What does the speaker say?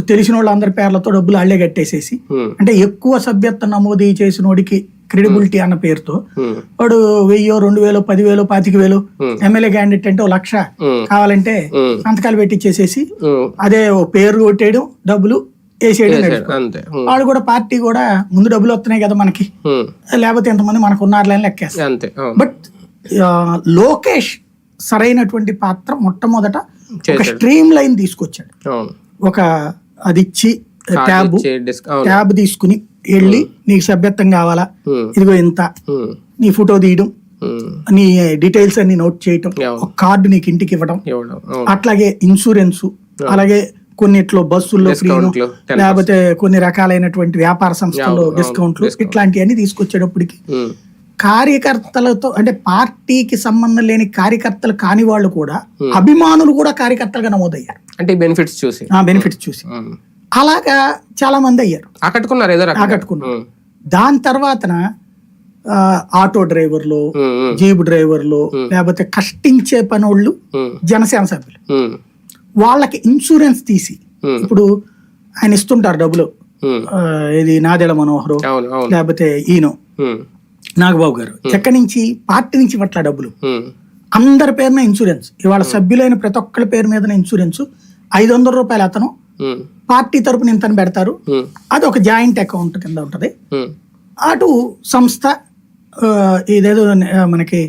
తెలిసిన వాళ్ళందరి పేర్లతో డబ్బులు అళ్ళే కట్టేసేసి అంటే ఎక్కువ సభ్యత్వం నమోదు చేసిన వాడికి క్రెడిబిలిటీ అన్న పేరుతో వాడు వెయ్యో రెండు వేలు పదివేలు పాతిక వేలు. ఎమ్మెల్యే క్యాండిడేట్ అంటే లక్ష కావాలంటే సంతకాలు పెట్టించేసేసి అదే పేరు కొట్టేయడం డబ్బులు వేసేయడం వాడు కూడా పార్టీ కూడా ముందు డబ్బులు వస్తున్నాయి కదా మనకి. లేకపోతే ఎంతమంది మనకు ఉన్నారులని లెక్కేస్తారు. అంతే అవును. బట్ లోకేష్ సరైనటువంటి పాత్ర మొట్టమొదట ఒక. స్ట్రీమ్ లైన్ తీసుకొచ్చాడు. ఒక అది ఇచ్చి ట్యాబ్ ట్యాబ్ తీసుకుని వెళ్ళి నీకు సభ్యత్వం కావాలా? ఇదిగో ఉమ్, నీ ఫోటో తీయడం. నీ డీటెయిల్స్ అన్ని నోట్ చేయటం. ఒక కార్డు నీకు ఇంటికి ఇవ్వడం. అట్లాగే ఇన్సూరెన్స్ అలాగే కొన్నిట్లో బస్సుల్లో ఫ్రీను డిస్కౌంట్లు, 10% లేకపోతే కొన్ని రకాలైనటువంటి వ్యాపార సంస్థల్లో డిస్కౌంట్లు. ఇట్లాంటివన్నీ తీసుకొచ్చేటప్పటికి కార్యకర్తలతో అంటే పార్టీకి సంబంధం లేని కార్యకర్తలు కాని వాళ్ళు కూడా అభిమానులు కూడా కార్యకర్తలుగా నమోదయ్యారు. అంటే బెనిఫిట్స్ చూసి. ఆ బెనిఫిట్స్ చూసి. ఉమ్, అలాగా చాలా మంది అయ్యారు. ఆకట్టుకున్నారు ఏదో. ఆకట్టుకున్నారు. దాని తర్వాతన ఆ, ఆటో డ్రైవర్లు జీబు డ్రైవర్లు లేకపోతే కష్టించే పనోళ్ళు ఉమ్, జనసేన సభ్యులు. వాళ్ళకి ఇన్సూరెన్స్ తీసి ఇప్పుడు ఆయన ఇస్తుంటారు డబ్బులు. ఇది నాదెల మనోహరు లేకపోతే ఈయన. నాగబాబు గారు. ఎక్కడి నుంచి? పార్టీ నుంచి పట్ల డబ్బులు. అందరి పేరున ఇన్సూరెన్స్. ఇవాళ సభ్యులైన ప్రతి ఒక్కరి పేరు మీద ఇన్సూరెన్స్. ఐదు వందల రూపాయలు అతను. పార్టీ తరపున ఇంతని పెడతారు. అది ఒక జాయింట్ అకౌంట్ కింద ఉంటది. అటు సంస్థ ఇదేదో మనకి